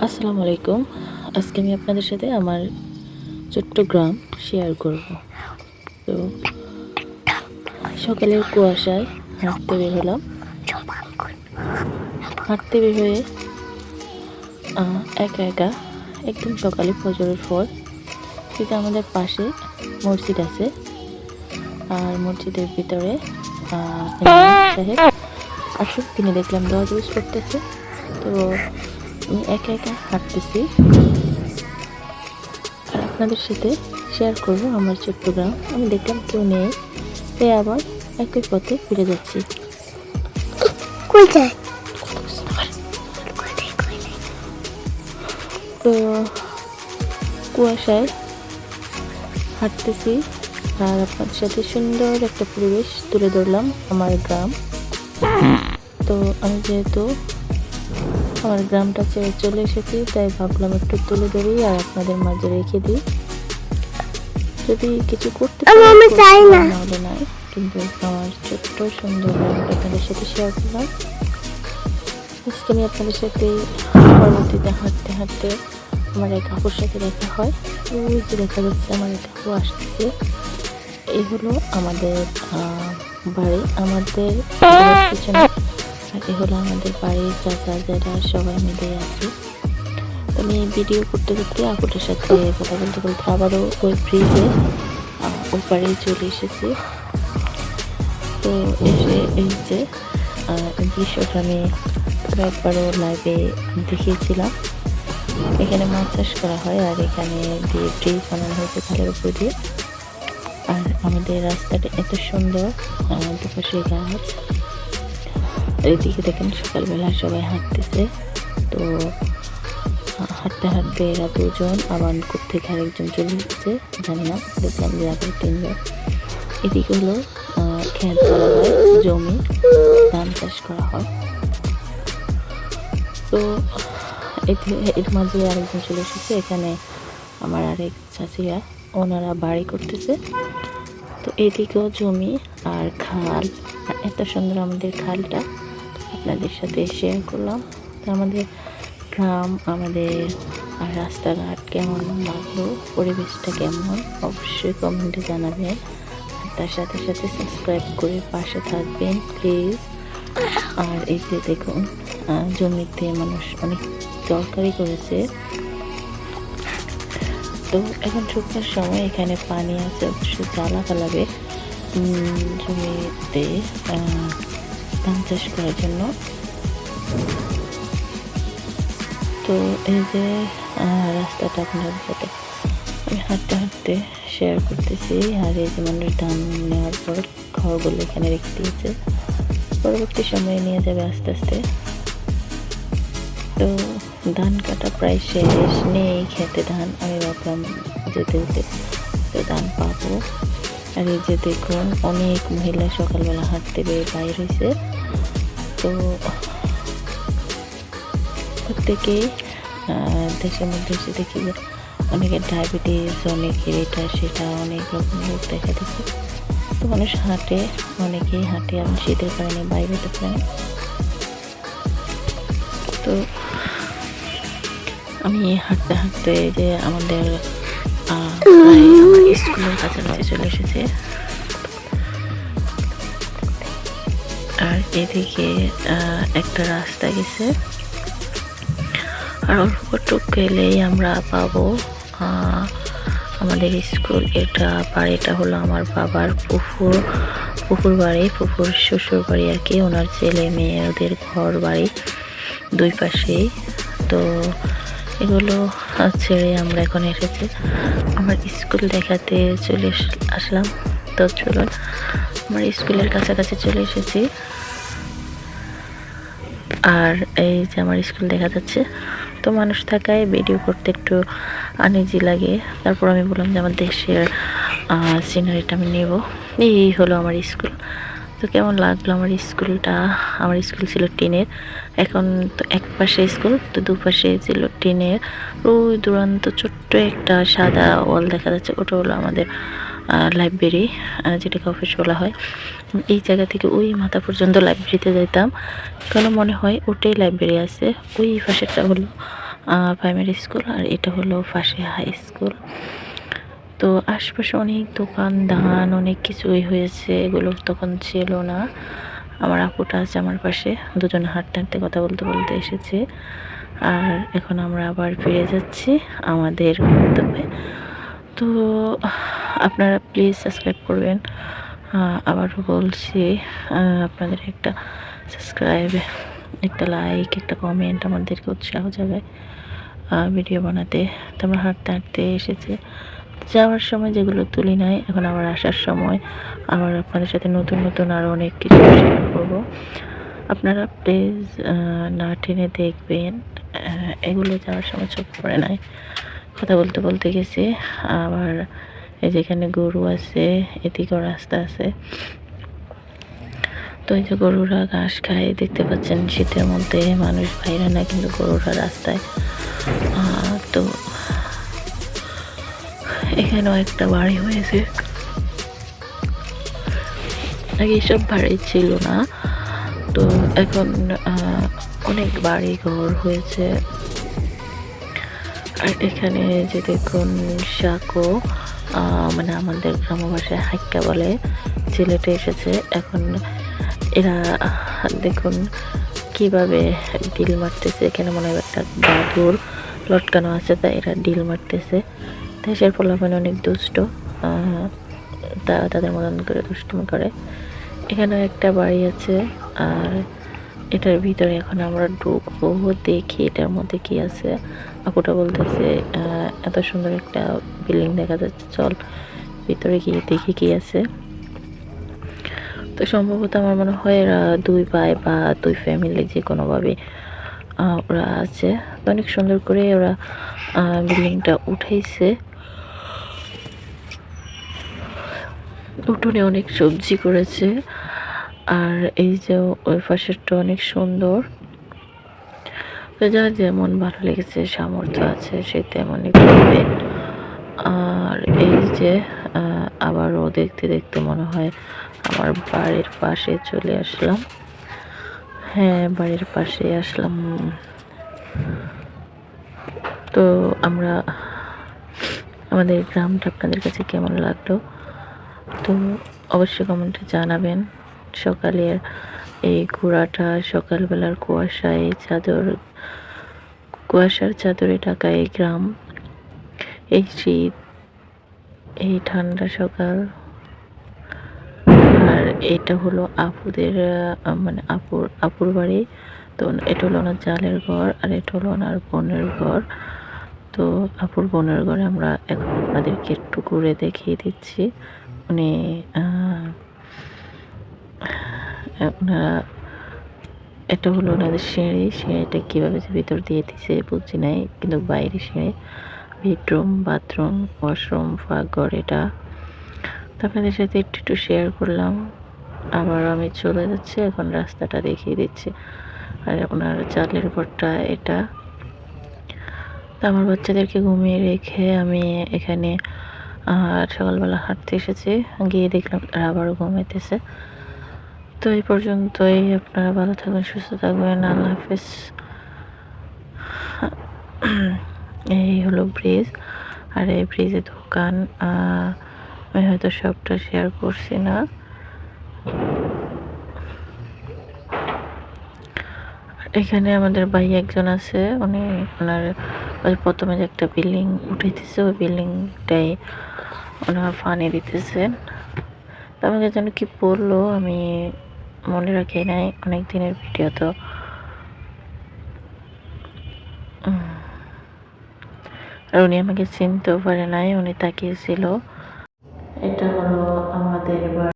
আসসালামু আলাইকুম। আজকে আমি আপনাদের সাথে আমার ছোট্ট গ্রাম শেয়ার করব। তো সকালের কুয়াশায় হাঁটতে বের হলাম। হাঁটতে বের হয়ে একা একা একদম সকালে ফজরের পর কিন্তু আমাদের পাশে মসজিদ আছে। আর মসজিদের ভিতরে সাহেব আছে তিনি দেখলাম দোয়া করতেছে তো আমি একা একা হাঁটতেছি। আর আপনাদের সাথে শেয়ার করব আমার ছোট্ট গ্রাম। আমি দেখলাম কেউ নেই তাই আবার একই পথে ফিরে যাচ্ছি। তো কুয়াশায় হাঁটতেছি আর আপনাদের সাথে সুন্দর একটা পরিবেশ তুলে ধরলাম আমার গ্রাম। তো আমি যেহেতু আমার গ্রামটা ছেড়ে চলে এসেছি তাই ভাবলাম একটু তুলে ধরি আর আপনাদের মাঝে রেখে দিই। যদি কিছু করতে আমি- চাই না। নাহলে নাই কিন্তু আমার ছোট্ট সুন্দর গ্রামটা আপনাদের সাথে শেয়ার করলাম। আজকে আমি আপনাদের সাথে পরবর্তীতে হাঁটতে হাঁটতে আমার এক আপুর সাথে দেখা হয়। ওই যে দেখা যাচ্ছে আমার এক আপু আসতেছে এই হলো আমাদের বাড়ি। আমাদের পিছনে এই হলো আমাদের বাড়ির চাচা, যারা সবাই মিলে আছে। আমি ভিডিও করতে করতে আপুটার সাথে কথা বলতে বলতে আবারও ওই ব্রিজে ওই পাড়ে চলে এসেছি। তো এসে এই যে দৃশ্যটা আমি একবারও লাইভে দেখিয়েছিলাম। এখানে মাছ চাষ করা হয় আর এখানে দিয়ে ব্রিজ বানানো হয়েছে খালের উপর দিয়ে। আর আমাদের রাস্তাটা এত সুন্দর দুপাশে গাছ। আর এদিকে দেখেন সকালবেলা সবাই হাঁটতেছে। তো, হাঁটতে হাঁটতে এরা দুজন, আবার থেকে আরেকজন চলে এসেছে জানি না, দেখলাম যে আগে তিনজন। এদিকে হলো খেত করা হয়, জমি, ধান চাষ করা হয়। তো এর মাঝে আরেকজন চলে এসেছে, এখানে আমার আরেক চাচিরা, ওনারা বাড়ি করতেছে। তো এদিকেও জমি আর খাল, আর এত সুন্দর আমাদের খালটা। আপনাদের সাথে শেয়ার করলাম। তো আমাদের গ্রাম, আমাদের রাস্তাঘাট কেমন? লাগল পরিবেশটা কেমন? অবশ্যই কমেন্টে জানাবেন। তার সাথে সাথে সাবস্ক্রাইব করে পাশে থাকবেন প্লিজ আর যে দেখুন জমিতে মানুষ অনেক তরকারি করেছে। তো এখন শুকনোর সময় এখানে পানি আছে অবশ্যই জ্বালা ফেলাবে। জমিতে ধান চাষ করার জন্য। তো এই যে রাস্তাটা আপনাদের সাথে আমি হাঁটতে হাঁটতে শেয়ার করতেছি। আর এই যে মানুষ ধান নেওয়ার পর ঘরগুলো এখানে রেখে দিয়েছে। পরবর্তী সময়ে নিয়ে যাবে আস্তে আস্তে। তো ধান কাটা প্রায় শেষ, নেই খেতে ধান। আমি ভাবলাম যেতে যেতে তো ধান পাবো। আর এই যে দেখুন, অনেক মহিলা সকালবেলা হাঁটতে বের বাইর হয়েছে তো প্রত্যেকেই দেশের মধ্যে এসে দেখি যে অনেকের ডায়াবেটিস অনেকের এটা সেটা, অনেক রকম রোগ দেখা দিচ্ছে তো মানুষ হাঁটে, অনেকেই হাঁটে আমি শীতের কারণে বাইরে হতে পারে। তো আমি হাঁটতে হাঁটতে যে আমাদের স্কুলের কাছাকাছি চলে এসেছে আর এদিকে একটা রাস্তা গেছে। আর অল্প একটু গেলেই আমরা পাবো আমাদের স্কুল। এটা বাড়িটা হলো আমার বাবার পুকুর। পুকুর বাড়ি, পুকুর শ্বশুর বাড়ি আর কি। ওনার ছেলে মেয়ে, ওদের ঘর বাড়ি দুই পাশেই। তো এগুলো ছেড়ে আমরা এখন এসেছি। আমার স্কুল দেখাতে চলে আসলাম। তো চলুন, আমার স্কুলের কাছাকাছি চলে এসেছি। আর এই যে আমার স্কুল দেখা যাচ্ছে, তো মানুষ থাকায় ভিডিও করতে একটু আনইজি লাগে। তারপর আমি বললাম যে আমার দেশের সিনারিটা আমি নেব। এই হলো আমার স্কুল। তো কেমন লাগল আমার স্কুলটা? আমার স্কুল ছিল টিনের। এখন তো এক পাশে স্কুল, তো দুপাশে ছিল টিনের। ওই দুরান্ত ছোট্ট একটা সাদা ওয়াল দেখা যাচ্ছে। ওটা হলো আমাদের লাইব্রেরি যেটাকে অফিস বলা হয়। এই জায়গা থেকে ওই মাথা পর্যন্ত লাইব্রেরিতে যেতাম কেন মনে হয় ওটাই লাইব্রেরি আছে। ওই পাশেরটা হলো প্রাইমারি স্কুল আর এটা হলো পাশে হাই স্কুল তো আশপাশে অনেক দোকান দান অনেক কিছুই হয়েছে। এগুলো তখন ছিল না। আমার আপুটা আছে আমার পাশে। দুজন হাঁটতে হাঁটতে কথা বলতে বলতে এসেছে। আর এখন আমরা আবার ফিরে যাচ্ছি আমাদের গন্তব্যে। তো, আপনারা প্লিজ সাবস্ক্রাইব করবেন। আবারও বলছি আপনাদের একটা সাবস্ক্রাইব একটা লাইক একটা কমেন্ট আমাদেরকে উৎসাহ জাগায় ভিডিও বানাতে। তো আমরা হাঁটতে হাঁটতে এসেছি। যাওয়ার সময় যেগুলো তুলি নাই, এখন আবার আসার সময়। আবার আপনাদের সাথে নতুন নতুন আরও অনেক কিছু শেয়ার করব। আপনারা প্লিজ না টেনে দেখবেন এগুলো যাওয়ার সময় চোখ পড়ে নাই। কথা বলতে বলতে গেছি। আবার এই যেখানে গরু আছে, এদিকেও রাস্তা আছে। তো এই যে গরুরা ঘাস খায়, দেখতে পাচ্ছেন শীতের মধ্যে মানুষ বাইরে না কিন্তু গরুরা রাস্তায়। তো এখানেও একটা বাড়ি হয়েছে। আগে এসব বাড়ি ছিল না। তো এখন অনেক বাড়ি ঘর হয়েছে। আর এখানে যে দেখুন আহ, মানে আমাদের গ্রাম ভাষায় হাইক্কা বলে ছেলেটা এসেছে। এখন এরা দেখুন কীভাবে ডিল মারতেছে এখানে মনে হয় একটা বাদুর লটকানো আছে তাই এরা ডিল মারতেছে। দেশের পোলাপান অনেক দুষ্ট তারা তাদের মতন করে দুষ্টুমি করে। এখানে একটা বাড়ি আছে আর এটার ভিতরে এখন আমরা ঢুকবো। দেখি এটার মধ্যে কি আছে। আপুটা বলতেছে এত সুন্দর একটা বিল্ডিং দেখা যাচ্ছে। চল, ভিতরে গিয়ে দেখি কি আছে। তো সম্ভবত আমার মনে হয় এরা দুই ভাই বা দুই ফ্যামিলি যে কোনোভাবে ওরা আছে। অনেক সুন্দর করে ওরা বিল্ডিংটা উঠাইছে। উঠোনে অনেক সবজি করেছে। আর এই যে ওই পাশেরটা অনেক সুন্দর। তো যার যেমন ভালো লেগেছে, সামর্থ্য আছে, সে তেমনই করবে। আর এই যে আবারও দেখতে দেখতে মনে হয় আমার বাড়ির পাশে চলে আসলাম। হ্যাঁ বাড়ির পাশে আসলাম। তো আমরা, আমাদের গ্রামটা আপনাদের কাছে কেমন লাগল? তো অবশ্যই কমেন্টে জানাবেন। সকালের এই ঘোরাটা সকালবেলার কুয়াশা এই চাদর, কুয়াশার চাদরে ঢাকা এই গ্রাম। এই শীত, এই ঠান্ডা সকাল। আর এটা হলো আপুদের মানে আপুর আপুর বাড়ি। তো এটা হলো ওনার জালের ঘর আর এটা হলো ওনার বোনের ঘর। তো আপুর বোনের ঘরে আমরা এখন আপনাদেরকে একটু ঘুরে দেখিয়ে দিচ্ছি। উনি আহ, ওনারা এটা হলো ওনাদের সিঁড়ি। সিঁড়িটা কীভাবে যে ভিতর দিয়ে দিছে বুঝছি নাই কিন্তু বাইরে সিঁড়ি। বেডরুম বাথরুম ওয়াশরুম ফাঁকঘর এটা। তো আপনাদের সাথে একটু একটু শেয়ার করলাম। আবার আমি চলে যাচ্ছি এখন রাস্তাটা দেখিয়ে দিচ্ছি। আর ওনার চালের ঘরটা এটা। তো আমার বাচ্চাদেরকে ঘুমিয়ে রেখে আমি এখানে সকালবেলা হাঁটতে এসেছি। গিয়ে দেখলাম তারা আবারও ঘুমাইতেছে। তো এই পর্যন্তই। আপনারা ভালো থাকবেন, সুস্থ থাকবেন। আল্লাহ হাফিজ। এই হলো ব্রিজ। আর এই ব্রিজে দোকান। আমি হয়তো সবটা শেয়ার করছি না। এখানে আমাদের ভাই একজন আছে। উনি ওনার ওই প্রথমে যে একটা বিল্ডিং উঠেছে ওই বিল্ডিংটাই ওনার ফানি দিতেছেন আমাকে যেন কি বলল, আমি মনে রাখে নাই, অনেক দিনের ভিডিও তো। আর উনি আমাকে চিনতেও পারে নাই, উনি তাকিয়েছিল। এটা হলো আমাদের